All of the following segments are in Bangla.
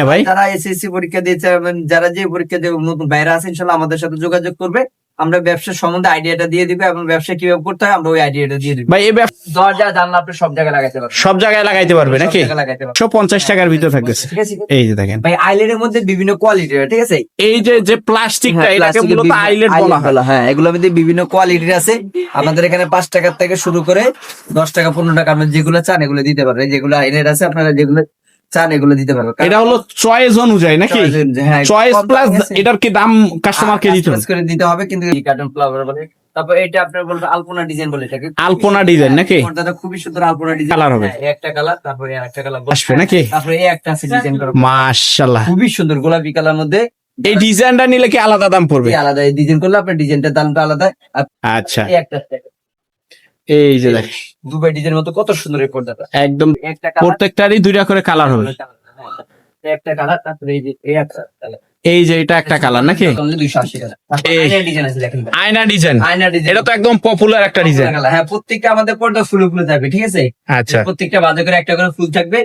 হ্যাঁ ভাই। যারা এসএসসি পরীক্ষা দিয়েছে যারা যে পরীক্ষা দেবে নতুন বাইরে আছে ইনশাল্লাহ আমাদের সাথে যোগাযোগ করবে। আমরা ব্যবসা সম্বন্ধে আইডিয়াটা দিয়ে দিবে এবং ব্যবসা কীভাবে করতে হয় আমরা ওই আইডিয়াটা দিয়ে দিবো। ভাই এই ব্যবসা দরজা জানলা আপনি সব জায়গায় লাগাইতে পারবেন। সব জায়গায় লাগাইতে পারবে নাকি? জায়গায় লাগাইতে পারবেন। একশো পঞ্চাশ টাকার ভিতরে থাকতেছে ঠিক আছে এই যে দেখেন। ভাই আইলের মধ্যে বিভিন্ন কোয়ালিটি ঠিক আছে? এই যে যে প্লাস্টিকটা হ্যাঁ, এটাকে মূলত বিভিন্ন- আইলেট বলা হয়। হ্যাঁ এগুলোর মধ্যে বিভিন্ন কোয়ালিটির আছে। আমাদের এখানে পাঁচ টাকার থেকে শুরু করে দশ টাকা পনেরো টাকা আপনি যেগুলো চান এগুলো দিতে পারবেন। যেগুলো আইনের আছে আপনারা যেগুলো চান এগুলো দিতে এটা হলো চয়েস অনুযায়ী নাকি? হ্যাঁ, চয়েস প্লাস এটার কি দাম কাস্টমারকে দিতে হবে? করে দিতে হবে কিন্তু এই কার্টন ফ্লাওয়ার বলে। তারপর এটা আপনার বলবে আলপনা ডিজাইন বলে এটাকে। আলপনা ডিজাইন নাকি? পর্দাটা খুবই সুন্দর আলপনা ডিজাইন Colour হবে। একটা কালার তারপরে একটা কালার আসবে নাকি? তারপরে এই একটা আছে ডিজাইন করা মাশাল্লাহ খুবই সুন্দর গোলাপি কালার মধ্যে। এই ডিজাইনটা নিলে কি আলাদা দাম পড়বে? এই আলাদা ডিজাইন করলে আপনার ডিজাইনটার দামটা আলাদা। আচ্ছা। এই একটা এই যে দেখ দুবাই ডিজাইন মতো কত সুন্দর এই পর্দাটা। একদম প্রত্যেকটারই দুইটা করে কালার হবে। একটা কালার তারপরে এই যে এই একটা এই যে এটা একটা কালার নাকি? দেখেন আয়না ডিজাইন। আয়না ডিজাইন। এটা তো একদম পপুলার একটা ডিজাইন। হ্যাঁ প্রত্যেকটা আমাদের পর্দা ফুলে ফুলে থাকবে ঠিক আছে? আচ্ছা। প্রত্যেকটা বাজে করে একটা করে ফুল থাকবে।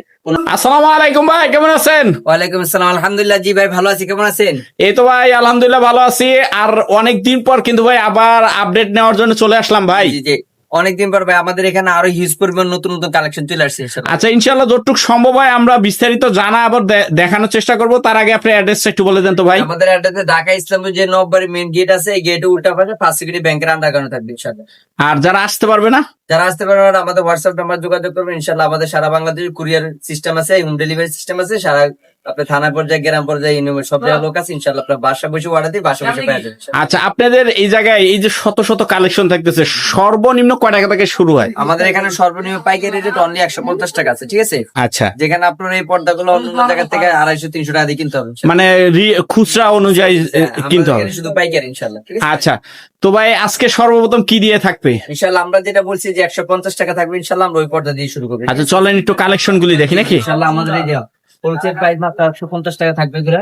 আসসালামু আলাইকুম ভাই কেমন আছেন? ওয়ালাইকুম আসসালাম আলহামদুলিল্লাহ জি ভাই ভালো আছি কেমন আছেন? এই তো ভাই আলহামদুলিল্লাহ ভালো আছি। আর অনেক দিন পর কিন্তু ভাই আবার আপডেট নেওয়ার জন্য চলে আসলাম ভাই। জি জি। অনেকদিন পর ভাই আমাদের এখানে আরও হিউজ পরিমাণ নতুন নতুন কালেকশন চলে আসছে আচ্ছা ইনশাল্লাহ যতটুকু সম্ভব হয় আমরা বিস্তারিত জানা আবার দেখানোর চেষ্টা করব। তার আগে আপনি অ্যাড্রেসটা একটু বলে দেন তো ভাই। আমাদের অ্যাড্রেসে ঢাকা ইসলামের যে নববাড়ি মেইন গেট আছে এই গেটে উল্টা পাশে ফার্স্ট সিকিউরিটি ব্যাংকের আন্ডারগ্রাউন্ড থাকবে ইনশাআল্লাহ। আর যারা আসতে পারবে না? যারা আসতে পারবে না, আমাদের হোয়াটসঅ্যাপ নাম্বার যোগাযোগ করবেন ইনশাআল্লাহ। আমাদের সারা বাংলাদেশ কুরিয়ার সিস্টেম আছে হোম ডেলিভারি সিস্টেম আছে সারা আপনার থানা পর্যায়ে গ্রাম পর্যায়ে ইউনিভার্স সব জায়গায় লোক আছে ইনশাআল্লাহ। আপনার বাসা বসে অর্ডার দিয়ে বাসা বসে পেয়ে যাবেন আচ্ছা আপনাদের এই জায়গায় এই যে শত শত কালেকশন থাকতেছে সর্বনিম্ন কয় টাকা থেকে শুরু হয়? আমাদের এখানে সর্বনিম্ন পাইকারি রেট অনলি একশো পঞ্চাশ টাকা আছে ঠিক আছে? আচ্ছা। যেখানে আপনার এই পর্দাগুলো অন্য অন্য জায়গা থেকে আড়াইশো তিনশো টাকা দিয়ে কিনতে হবে মানে খুচরা অনুযায়ী হ্যাঁ, কিনতে হবে। শুধু পাইকারি ইনশাল্লাহ আচ্ছা তো ভাই আজকে সর্বপ্রথম কি দিয়ে থাকবে? ইনশাল্লাহ আমরা যেটা বলছি যে একশো পঞ্চাশ টাকা থাকবে ইনশাল্লাহ আমরা ওই পর্দা দিয়ে শুরু করব আচ্ছা চলেন একটু কালেকশন গুলি দেখি নাকি? ইনশাল্লাহ আমাদের এই যে হোলসেল প্রাইস মাত্র একশো পঞ্চাশ টাকা থাকবে এগুলা।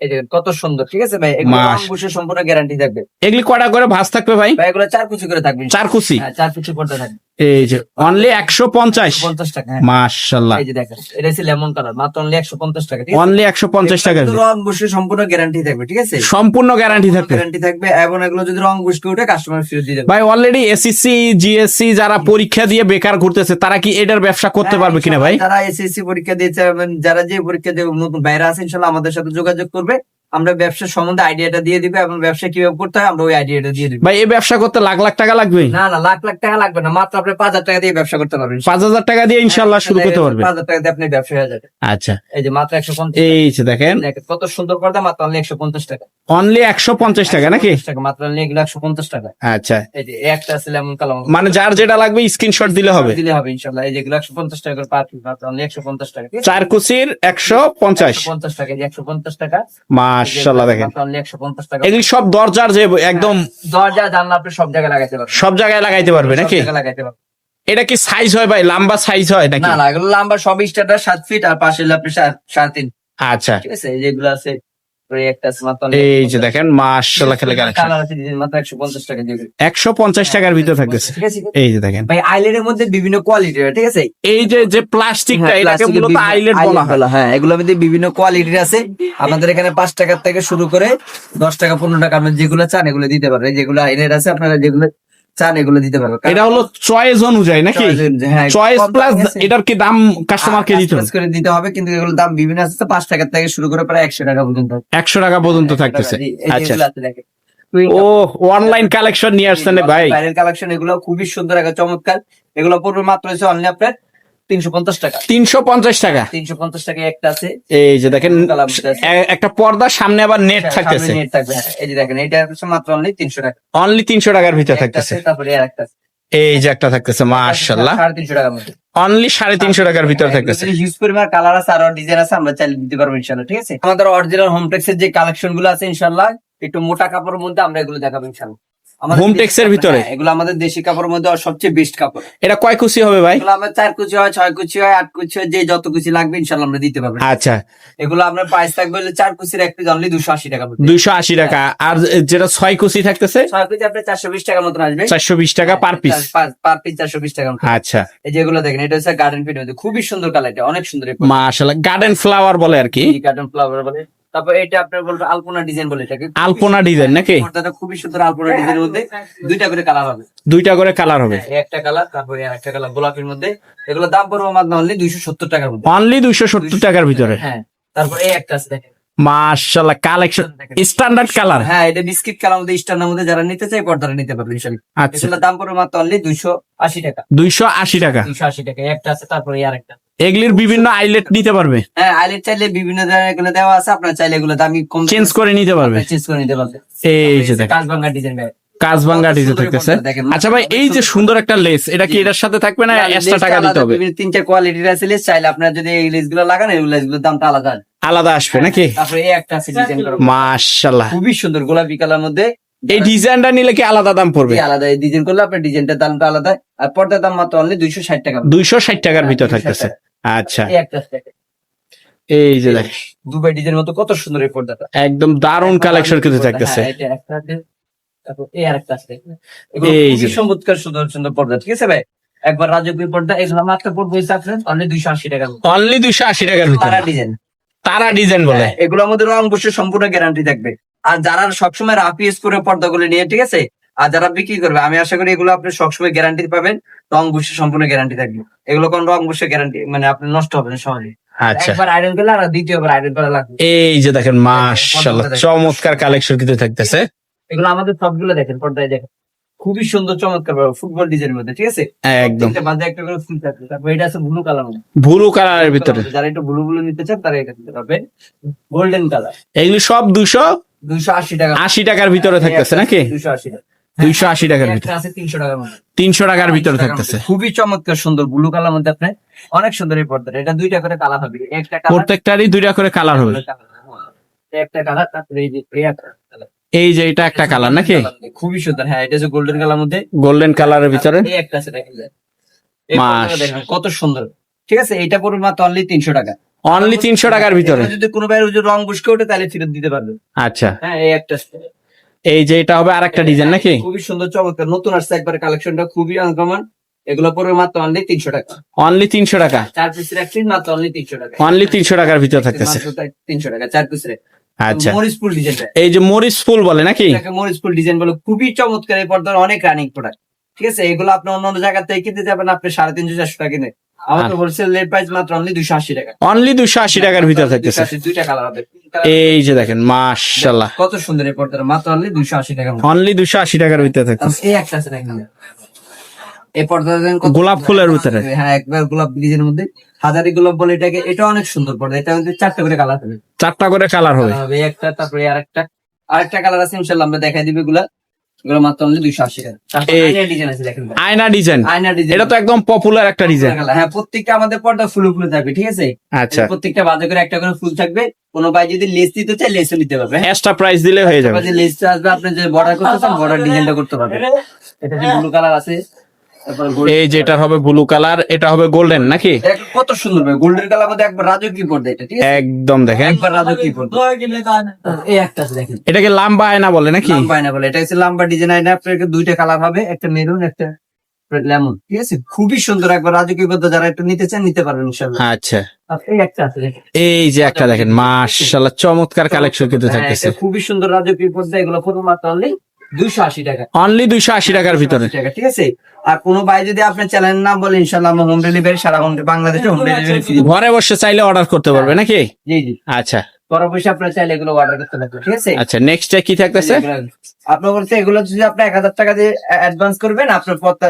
এই দেখেন কত সুন্দর ঠিক আছে ভাই? এগুলো। বসে সম্পূর্ণ গ্যারান্টি থাকবে। এগুলি কটা করে? ভাস থাকবে ভাই? ভাই এগুলো চার কুচি করে থাকবে। চার কুচি? হ্যাঁ, চার কুচি পর্দা থাকবে। এই যে অনলি একশো পঞ্চাশ। পঞ্চাশ টাকা হ্যাঁ। মাশাল্লাহ। এই যে দেখেন এটা হচ্ছে লেমন কালার মাত্র অনলি একশো পঞ্চাশ টাকা অনলি একশো পঞ্চাশ টাকা। রং বসে সম্পূর্ণ গ্যারান্টি থাকবে ঠিক আছে? সম্পূর্ণ গ্যারান্টি থাকবে। গ্যারান্টি থাকবে এবং এগুলো যদি রং বুঝতে উঠে কাস্টমার ফেরত দিয়ে দেবে। ভাই অলরেডি এসএসসি জিএসসি যারা পরীক্ষা দিয়ে বেকার ঘুরতেছে তারা কি এটার ব্যবসা করতে হ্যাঁ, পারবে কিনা ভাই? যারা এসএসসি পরীক্ষা দিয়েছে যারা যে পরীক্ষা দেবে নতুন বাইরে আছে ইনশাল্লাহ আমাদের সাথে যোগাযোগ করবে। আমরা ব্যবসা সম্বন্ধে আইডিয়াটা দিয়ে দিবে এবং ব্যবসা কীভাবে করতে হয় আমরা ওই আইডিয়াটা দিয়ে দিবো। ভাই এই ব্যবসা করতে লাখ লাখ টাকা লাগবে? না না লাখ লাখ টাকা লাগবে না। মাত্র আপনি পাঁচ হাজার টাকা দিয়ে ব্যবসা করতে পারবেন। পাঁচ হাজার টাকা দিয়ে ইনশাল্লাহ শুরু করতে পারবে পাঁচ হাজার টাকা দিয়ে আপনি ব্যবসা হয়ে যাবে। আচ্ছা। এই যে মাত্র একশো পঞ্চাশ এই যে দেখেন। কত সুন্দর পর্দা মাত্র অনলি একশো পঞ্চাশ টাকা। অনলি একশো পঞ্চাশ টাকা নাকি? টাকা মাত্র অনলি এগুলো একশো পঞ্চাশ টাকা। আচ্ছা। এই যে একটা আছে লেমন কালার মানে যার যেটা লাগবে স্ক্রিনশট দিলে হবে। দিলে হবে ইনশাল্লাহ এই যেগুলো একশো পঞ্চাশ টাকা করে পিস মাত্র অনলি একশো পঞ্চাশ টাকা চার কুচির একশো পঞ্চাশ। 150 টাকা যে একশো পঞ্চাশ টাকা। মাশাল্লাহ দেখেন। এগুলি সব দরজার যে একদম দরজা জানলা আপনি সব জায়গায় লাগাইতে পারবেন। সব জায়গায় লাগাইতে পারবে নাকি? লাগাইতে পারবেন। এটা কি সাইজ হয় ভাই? লম্বা সাইজ হয় নাকি? না না এগুলো লম্বা সব স্টারটা সাত ফিট আর পাশে আপনি সাড়ে সাড়ে তিন। আচ্ছা। ঠিক আছে যেগুলো আছে এই যে দেখেন মাশাল্লাহ খেলে একশো পঞ্চাশ টাকার ভিতরে থাকতেছে। এই যে দেখেন। ভাই আইলের মধ্যে বিভিন্ন কোয়ালিটির ঠিক আছে? এই যে যে প্লাস্টিকটা হ্যাঁ, এটাকে মূলত আইলেট বলা হয়। হ্যাঁ এগুলোর মধ্যে বিভিন্ন কোয়ালিটির আছে। আমাদের এখানে পাঁচ টাকার থেকে শুরু করে দশ টাকা পনেরো টাকা আপনি যেগুলো চান এগুলো দিতে পারবেন যেগুলো আইনের আছে আপনারা যেগুলো চান এগুলো দিতে পারবে। এটা হলো চয়েস অনুযায়ী নাকি? হ্যাঁ, চয়েস প্লাস আছে। এটার কি দাম কাস্টমারকে দিতে হবে? করে দিতে হবে কিন্তু এগুলোর দাম বিভিন্ন আছে তো পাঁচ টাকার থেকে শুরু করে প্রায় একশো টাকা পর্যন্ত। একশো টাকা পর্যন্ত থাকতেছে। জি, আচ্ছা। ও অনলাইন কালেকশন নিয়ে আসছেন ভাই। বাইরের কালেকশন এগুলো খুবই সুন্দর একটা চমৎকার। এগুলো পড়বে মাত্র হচ্ছে অনলি আপনার তিনশো পঞ্চাশ টাকা। তিনশো পঞ্চাশ টাকা। তিনশো পঞ্চাশ টাকা একটা আছে। এই যে দেখেন একটা পর্দার সামনে আবার নেট থাকতেছে। net থাকবে। হ্যাঁ, এই যে দেখেন এটা মাত্র অনলি তিনশো টাকা। অনলি তিনশো টাকার ভিতরে থাকতেছে। তারপরে আর একটা এই যে একটা থাকতেছে মাশাল্লাহ অনলি সাড়ে তিনশো টাকার ভিতরে থাকতেছে। হিউজ পরিমাণ কালার আছে আর ডিজাইন আছে আমরা চাইলে দিতে পারব ইনশাল্লাহ ঠিক আছে? আমাদের অরিজিনাল হোমটেক্স এর যে কালেকশনগুলো আছে ইনশাল্লাহ একটু মোটা কাপড়ের মধ্যে আমরা এগুলো দেখাবো ইনশাল্লাহ হোম দেশি ভিতরে? হ্যাঁ, এগুলো আমাদের দেশি কাপড়ের মধ্যে সবচেয়ে বেস্ট কাপড়। এটা কয় কুচি হবে ভাই? এগুলো আমার চার কুচি হয় ছয় কুচি হয় আট কুচি হয় যে যত কুচি লাগবে আমরা দিতে পারব। আচ্ছা। এগুলো আপনার প্রাইস থাকবে হলে চার কুচির এক পিস অনলি দুশো আশি টাকা। দুইশো আশি টাকা। আর যেটা ছয় কুচি থাকতেছে? ছয় কুচি আপনার চারশো বিশ টাকার মতন আসবে। চারশো বিশ টাকা পার পিস পার পিস চারশো বিশ টাকা আচ্ছা। এই যেগুলো দেখেন এটা হচ্ছে গার্ডেন মধ্যে। খুবই সুন্দর কালার এটা অনেক সুন্দর মাশাল্লাহ গার্ডেন ফ্লাওয়ার বলে আর কি। গার্ডেন ফ্লাওয়ার বলে। তারপর এটা আপনার বলব আলপনা ডিজাইন বলে এটাকে। আলপনা ডিজাইন নাকি? পর্দাটা খুবই সুন্দর আলপনা ডিজাইনের মধ্যে। দুইটা করে কালার হবে। দুইটা করে কালার হবে। একটা কালার তারপরে আর একটা কালার গোলাপির মধ্যে। এগুলো দাম পড়বে মাত্র অনলি দুইশো সত্তর টাকার মধ্যে। অনলি দুইশো সত্তর টাকার ভিতরে। হ্যাঁ তারপরে এই একটা আছে দেখেন। মাশাল্লাহ কালেকশন স্ট্যান্ডার্ড কালার হ্যাঁ এটা বিস্কিট কালার মধ্যে স্টার মধ্যে যারা নিতে পর্দাটা নিতে পারবে ইনশাল্লাহ আচ্ছা। দাম পড়বে মাত্র অনলি দুইশো আশি টাকা। দুইশো আশি টাকা। দুইশো আশি টাকা। একটা আছে তারপরে এগুলির বিভিন্ন আইলেট নিতে পারবে। হ্যাঁ আইলেট চাইলে বিভিন্ন ধরনের এগুলো দেওয়া আছে আপনার চাইলে এগুলো দামি কম চেঞ্জ করে নিতে পারবে। চেঞ্জ করে নিতে পারবে। এই যে কাজবাঙ্গা ডিজাইন ভাই কাজবাঙ্গা থাকতেছে আচ্ছা ভাই এই যে সুন্দর একটা লেস এটা কি এটার সাথে থাকবে না এক্সট্রা টাকা দিতে হবে? তিনটা কোয়ালিটির আছে লেস চাইলে আপনার যদি এই লেসগুলো লাগান এই লেসগুলোর দামটা আলাদা। আলাদা আসবে নাকি? তারপরে এই একটা আছে ডিজাইন করা মাশাল্লাহ খুবই সুন্দর গোলাপি কালার মধ্যে এই ডিজাইনটা নিলে কি আলাদা দাম পড়বে? আলাদা এই ডিজাইন করলে আপনার ডিজাইনটার দামটা আলাদা আর পর্দার দাম মাত্র অনলি দুইশো ষাট টাকা দুইশো ষাট টাকার ভিতর থাকতেছে। আচ্ছা। এই যে দেখ। দুবাই ডিজাইন মতো কত সুন্দর এই পর্দাটা। একদম দারুণ কালেকশন কিন্তু থাকতেছে। হ্যাঁ। তারপর এই যে। চমৎকার সুন্দর সুন্দর পর্দা ঠিক আছে ভাই? একবার রাজকীয় পর্দা এগুলো মাত্র পড়বে আপনার অনলি দুইশো আশি টাকা অনলি দুইশো আশি টাকার ভিতরে। ডিজাইন তারা ডিজাইন বলে। এগুলোর মধ্যে রং বসে সম্পূর্ণ গ্যারান্টি থাকবে। আর যারা সবসময় রাফ ইউজ করে পর্দাগুলো নিয়ে ঠিক আছে? আর যারা বিক্রি করবে আমি আশা করি এগুলো আপনি সবসময় গ্যারান্টি পাবেন রং বসে সম্পূর্ণ গ্যারান্টি থাকবে। এগুলো কোন রং বসে গ্যারান্টি মানে আপনি নষ্ট হবে না সহজে। আচ্ছা। একবার আয়রন করলে আর দ্বিতীয়বার আয়রন করা লাগবে। এই যে দেখেন মাশাল্লাহ চমৎকার কালেকশন কিন্তু থাকতেছে। এগুলো আমাদের সবগুলো দেখেন পর্দায় দেখেন। খুবই সুন্দর চমৎকার ফুটবল ডিজাইনের মধ্যে ঠিক আছে? একদম। প্রত্যেকটা বাদে একটা করে ফুল থাকবে তারপর এটা আছে ব্লু কালার ব্লু কালারের ভিতরে। যারা একটু ব্লু ব্লু নিতে চান তারা এটা নিতে পারবেন। গোল্ডেন কালার এগুলি সব দুশো দুইশো আশি টাকা। আশি টাকার ভিতরে থাকতেছে নাকি? দুইশো আশি টাকা। দুইশো আশি টাকার ভিতরে। তিনশো টাকার মধ্যে। তিনশো টাকার ভিতরে থাকতেছে। খুবই চমৎকার সুন্দর ব্লু কালার মধ্যে আপনি অনেক সুন্দর এই পর্দাটা। এটা দুইটা করে কালার হবে। একটা প্রত্যেকটারই দুইটা করে কালার হবে। একটা কালার তারপরে এই যে colour। এই যে এটা একটা কালার নাকি? খুবই সুন্দর। হ্যাঁ এটা হচ্ছে গোল্ডেন কালার মধ্যে। গোল্ডেন কালারের ভিতরে? এই একটা আছে দেখেন কত সুন্দর। ঠিক আছে এটা পড়বে মাত্র অনলি তিনশো টাকা। অনলি তিনশো টাকার ভিতরে? যদি কোনো বাইরে রং বুসকে ওঠে তাহলে ফেরত দিতে পারবে। আচ্ছা। হ্যাঁ এই একটা এই যে এটা হবে আরেকটা ডিজাইন নাকি? খুবই সুন্দর চমৎকার। নতুন আসছে একবার কালেকশনটা খুবই আনকমন এগুলো পড়বে মাত্র অনলি তিনশো টাকা। অনলি তিনশো টাকা? চার পিস মাত্র অনলি তিনশো টাকা। অনলি তিনশো টাকার ভিতরে থাকতেছে। তিনশো টাকা চার পিসের আচ্ছা। মরিসপুর ডিজাইনটা এই যে মরিচ ফুল বলে নাকি? মরিসপুর ডিজাইন বলে। খুবই চমৎকার এই পর্দার অনেক রানিং প্রোডাক্ট ঠিক আছে? এগুলো আপনি অন্য অন্য জায়গা থেকে কিনতে যাবেন আপনি সাড়ে তিনশো চারশো টাকা কিনে আমাদের হোলসেল রেট প্রাইস মাত্র অনলি দুশো আশি টাকা। অনলি দুশো আশি টাকার ভিতরে থাকতেছে। 280 দুইটা কালার হবে। এই যে দেখেন মাশাল্লাহ কত সুন্দর এই পর্দাটা মাত্র অনলি দুশো আশি টাকা অনলি দুশো আশি টাকার ভিতরে থাকতেছে। এই একটা আছে দেখেন। এই পর্দাটা গোলাপ ফুলের ভিতরে। হ্যাঁ একবার গোলাপ ডিজাইনের মধ্যে। হাজারি গোলাপ বলে এটাকে এটা অনেক সুন্দর পর্দা এটা মধ্যে চারটা করে কালার হবে। চারটা করে কালার হবে। হবে একটা তারপরে আরেকটা। আরেকটা কালার আছে ইনশাল্লাহ আমরা দেখাই দিবে এগুলা। এগুলো মাত্র অনলি দুইশো আশি টাকা আয়নার ডিজাইন আয়না ডিজাইন এটা তো একদম পপুলার একটা ডিজাইন হ্যাঁ প্রত্যেকটা আমাদের পর্দা ফুলে ফুলে থাকবে ঠিক আছে? আচ্ছা। প্রত্যেকটা বাজে করে একটা করে ফুল থাকবে। কোনো ভাই যদি লেস দিতে চায় লেসও নিতে পারবে হ্যাঁ? এক্সট্রা প্রাইস দিলে হয়ে যাবে। লেসটা আসবে আপনি যে বর্ডার করতে চান বর্ডার ডিজাইনটা করতে পারবেন। এটা যে ব্লু কালার আছে এই যেটা হবে ব্লু কালার এটা হবে গোল্ডেন নাকি? কত সুন্দর ভাই গোল্ডেন কালার মধ্যে একবার রাজকীয় পর্দা এটা ঠিক আছে? একদম দেখেন। একবার রাজকীয় পর্দা এই একটা দেখেন। এটাকে লাম্বা আয়না বলে নাকি? লাম্বা না বলে এটা হচ্ছে লাম্বা ডিজাইন আইনা আপনার দুইটা কালার হবে একটা মেরুন একটা লেমন ঠিক আছে? খুবই সুন্দর একবার রাজকীয় যারা একটু নিতে চান নিতে পারবেন আচ্ছা। এই একটা আছে দেখেন। এই যে একটা দেখেন মাশাল্লাহ চমৎকার কালেকশন কিন্তু হ্যাঁ, থাকতেছে। খুবই সুন্দর রাজকীয় পর্দা এগুলো পুরো মাত্র দুইশো আশি টাকা। অনলি দুইশো আশি টাকার ভিতরে। ঠিক আছে? আর কোনো ভাই যদি আপনার চ্যানেল নাম বলে ইনশাল্লাহ আমরা হোম ডেলিভারি সারা বাংলাদেশে হোম ডেলিভারি ফ্রি ঘরে বসে চাইলে অর্ডার করতে পারবে নাকি? জি জি। আচ্ছা। পরে পয়সা আপনার চাইলে এগুলো অর্ডার করতে লাগবে ঠিক আছে? আচ্ছা নেক্সট কি থাকতেছে? আপনার বলতে এগুলো যদি আপনি এক হাজার টাকা দিয়ে অ্যাডভান্স করবেন আপনার পর্দা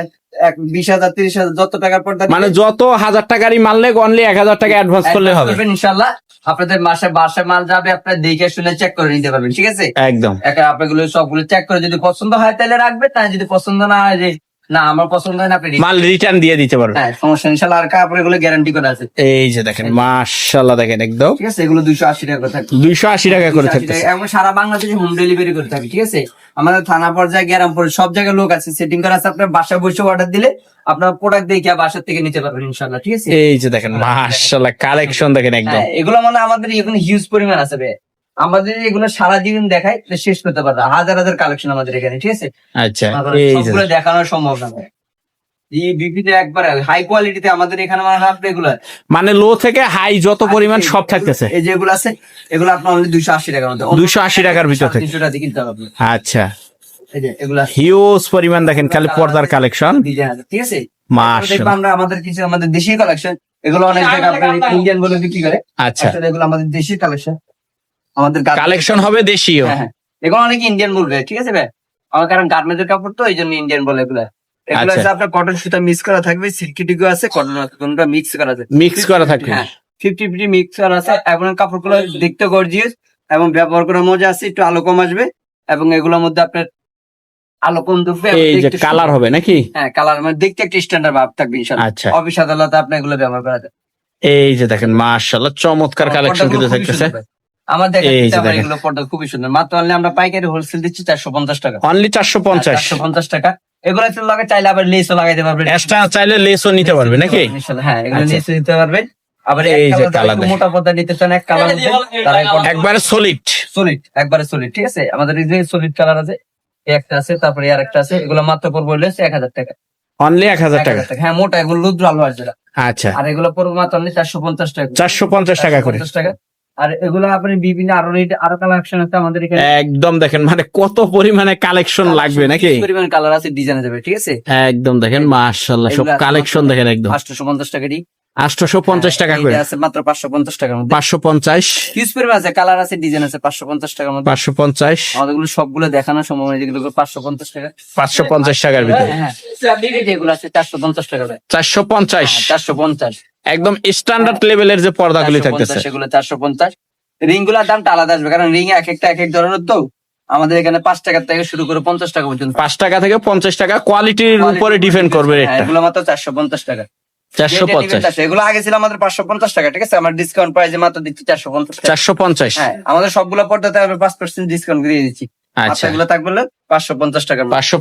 বিশ হাজার তিরিশ হাজার যত টাকার পর্দা মানে যত হাজার টাকারই মারলে অনলি এক হাজার টাকা অ্যাডভান্স করলে হবে। ইনশাল্লাহ আপনাদের মাসে মাসে মাল যাবে আপনার দেখে শুনে চেক করে নিতে পারবেন ঠিক আছে? একদম। একটা আপনাগুলো সবগুলো চেক করে যদি পছন্দ হয় তাহলে রাখবে তাই যদি পছন্দ না হয় যে না আমার পছন্দ হয় না আপনি মাল রিটার্ন দিয়ে দিতে পারবেন হ্যাঁ সমস্যা নেই ইনশাল্লাহ আর কাপড় এগুলো গ্যারান্টি করা আছে। এই যে দেখেন মাশাল্লাহ দেখেন একদম। ঠিক আছে এগুলো দুইশো আশি টাকা করে দুইশো আশি টাকা করে 280 থাকতেছে। সারা বাংলাদেশে হোম ডেলিভারি করে থাকি ঠিক আছে? আমাদের থানা পর্যায়ে গ্রাম পর্যায়ে সব জায়গায় লোক আছে সেটিং করা আছে আপনার বাসা বসে অর্ডার দিলে আপনার প্রোডাক্ট দেখে বাসার থেকে নিতে পারবেন ইনশাল্লাহ ঠিক আছে? এই যে দেখেন মাশাল্লাহ কালেকশন দেখেন। একদম। হ্যাঁ, এগুলো মানে আমাদের এখানে হিউজ পরিমাণ আছে বে। আমাদের এগুলো সারা জীবন দেখায় তো শেষ করতে পারবে। হাজার হাজার কালেকশন আমাদের এখানে ঠিক আছে? আচ্ছা সবগুলো দেখানো সম্ভব না। হাই কোয়ালিটিতে আমাদের এখানে মানে এগুলো মানে লো থেকে হাই যত পরিমাণ সব থাকতেছে। এই যেগুলো আছে এগুলো আপনার দুইশো আশি টাকার মধ্যে। দুইশো আশি টাকার ভিতর থেকে। তিনশো টাকা কিনতে হবে আচ্ছা। এই যে এগুলো হিউজ পরিমাণ দেখেন খালি পর্দার কালেকশন ঠিক আছে? আমরা আমাদের কিছু আমাদের দেশি কালেকশন এগুলো অনেক জায়গায় আপনার ইন্ডিয়ান বলে বিক্রি করে। আচ্ছা। এগুলো আমাদের দেশি কালেকশন আমাদের কালেকশন হবে দেশীয়। হ্যাঁ, হ্যাঁ। এগুলো অনেকে ইন্ডিয়ান বলবে ঠিক আছে ভাই? আমার কারণ গার্মেন্টের কাপড় তো এই জন্য ইন্ডিয়ান বলে এগুলো। এগুলো আচ্ছা। হচ্ছে আপনার কটন সুতা মিক্স করা থাকবে সিল্কি টিকো আছে কটন মিক্স করা আছে। মিক্স করা থাকবে। হ্যাঁ ফিফটি ফিফটি মিক্স করা আছে এবং কাপড়গুলো দেখতে গর্জিয়াস এবং ব্যবহার করার মজা আছে একটু আলো কম আসবে এবং এগুলোর মধ্যে আপনার আলো কম ঢুকবে এই যে কালার হবে নাকি? হ্যাঁ কালার মানে দেখতে একটা স্ট্যান্ডার্ড ভাব থাকবে ইনশাআল্লাহ আচ্ছা। অফিস আদালতে আপনি এগুলো ব্যবহার করা যায়। এই যে দেখেন মাশাল্লাহ চমৎকার কালেকশন কিন্তু থাকতেছে। আমার দেখা। এগুলো পর্দা খুবই সুন্দর। মাত্র অনলি আমরা পাইকারি হোলসেল দিচ্ছি চারশো পঞ্চাশ টাকা। অনলি চারশো পঞ্চাশ। চারশো পঞ্চাশ টাকা। এগুলো একটু লাগে চাইলে আবার লেসও লাগাইতে পারবেন। এক্সট্রা চাইলে লেসও নিতে পারবে নাকি? হ্যাঁ এগুলো আচ্ছা। লেসও দিতে পারবেন। আবার এই যে কালার মোটা পর্দা নিতে চান এক কালার তারা একবারে সলিড সলিড একবারে সলিড ঠিক আছে? আমাদের এই যে সলিড কালার আছে একটা আছে তারপরে আর একটা আছে এগুলো মাত্র পড়ব হলে এক হাজার টাকা। অনলি এক হাজার টাকা। হ্যাঁ মোটা এগুলো লুদ্র আলো আছে আচ্ছা। আর এগুলো পড়ব মাত্র অনলি চারশো পঞ্চাশ টাকা চারশো পঞ্চাশ টাকা করে। 450 টাকা। আর এগুলো আপনি বিভিন্ন আরও আরও কালেকশন আছে আমাদের এখানে? একদম দেখেন মানে কত পরিমাণে কালেকশন লাগবে নাকি? পরিমাণ কালার আছে ডিজাইন যাবে ঠিক আছে? একদম দেখেন মাশাল্লাহ সব কালেকশন দেখেন একদম। আটশোশো পঞ্চাশ টাকারই আটশোশো পঞ্চাশ টাকা হ্যাঁ, করে। আছে মাত্র পাঁচশো পঞ্চাশ টাকার মধ্যে। পাঁচশো পঞ্চাশ। হিউজ পরিমাণ আছে কালার আছে ডিজাইন আছে পাঁচশো পঞ্চাশ টাকার মধ্যে। পাঁচশো পঞ্চাশ। আমাদেরগুলো সবগুলো দেখানো সম্ভব নয় যেগুলো পাঁচশো পঞ্চাশ টাকা। পাঁচশো পঞ্চাশ টাকার ভিতরে। হ্যাঁ এই যে এগুলো আছে চারশো পঞ্চাশ টাকা চারশো পঞ্চাশ। চারশো পঞ্চাশ। একদম স্ট্যান্ডার্ড লেভেলের যে পর্দাগুলি থাকতেছে। সেগুলো চারশো পঞ্চাশ। রিংগুলার দামটা আলাদা আসবে কারণ রিং এক একটা এক এক ধরনের তো। আমাদের এখানে পাঁচ টাকার থেকে শুরু করে পঞ্চাশ টাকা পর্যন্ত। পাঁচ টাকা থেকে পঞ্চাশ টাকা কোয়ালিটির উপরে ডিপেন্ড করবে হ্যাঁ, এগুলো মাত্র চারশো পঞ্চাশ টাকা। চারশো পঞ্চাশ। এগুলো আগে ছিল আমাদের পাঁচশো পঞ্চাশ টাকা ঠিক আছে? আমার ডিসকাউন্ট মাত্র দিচ্ছি চারশো পঞ্চাশ চারশো পঞ্চাশ। হ্যাঁ আমাদের সবগুলো পর্দাতে পাঁচ পার্সেন্ট ডিসকাউন্ট দিয়ে দিচ্ছি। আচ্ছা। এগুলো থাকবে পাঁচশো পঞ্চাশ টাকা পাঁচশো